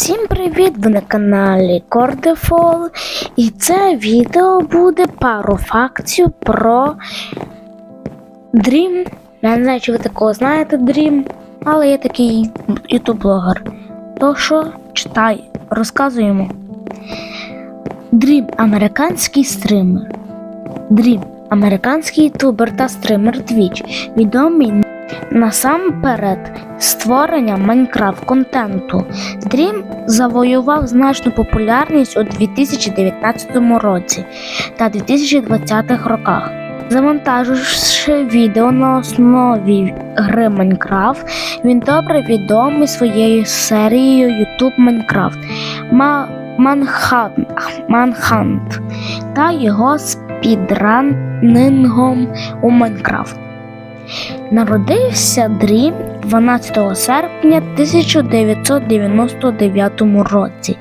Всім привіт! Ви на каналі Кордефол. І це відео буде пару фактів про Dream. Я не знаю, чи ви такого знаєте Dream, але я такий ютуб-блогер. То що читай, розказуємо. Dream американський стример. Dream американський ютубер та стример Twitch, відомий насамперед створенням Майнкрафт контенту. Dream завоював значну популярність у 2019 році та 2020 роках. Завантаживши відео на основі гри Майнкрафт, він добре відомий своєю серією YouTube Майнкрафт Манхант та його спідранингом у Майнкрафт. Народився Дрім 12 серпня 1999 році.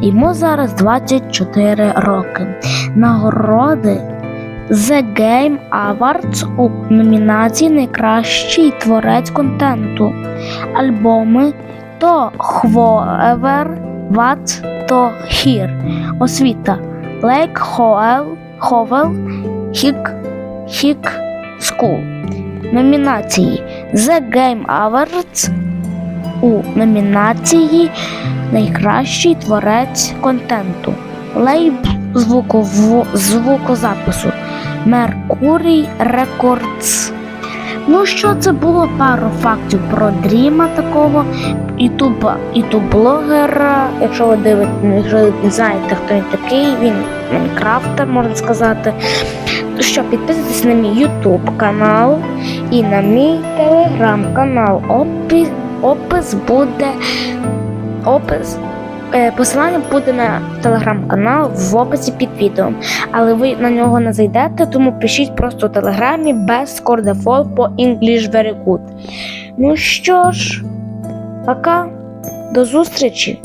Йому зараз 24 роки. Нагороди The Game Awards у номінації Найкращий творець контенту. Альбоми то Whoever, What to Here. Освіта Lake Howell, Howell Hick, Hick. Номінації The Game Awards у номінації Найкращий творець контенту. Лейб звукозапису Mercury Records. Ну що це було пару фактів про Дріма такого ютуба, ютуб-блогера. Якщо ви дивитесь, якщо не знаєте, хто він такий, він Майнкрафтер, можна сказати. Що підписуйтесь на мій ютуб канал і на мій телеграм-канал. Опис, опис буде. Опис. е, Посилання буде на телеграм-канал в описі під відео. Але ви на нього не зайдете, тому пишіть просто у телеграмі без кордефол по English Very Good. Ну що ж, пока, до зустрічі!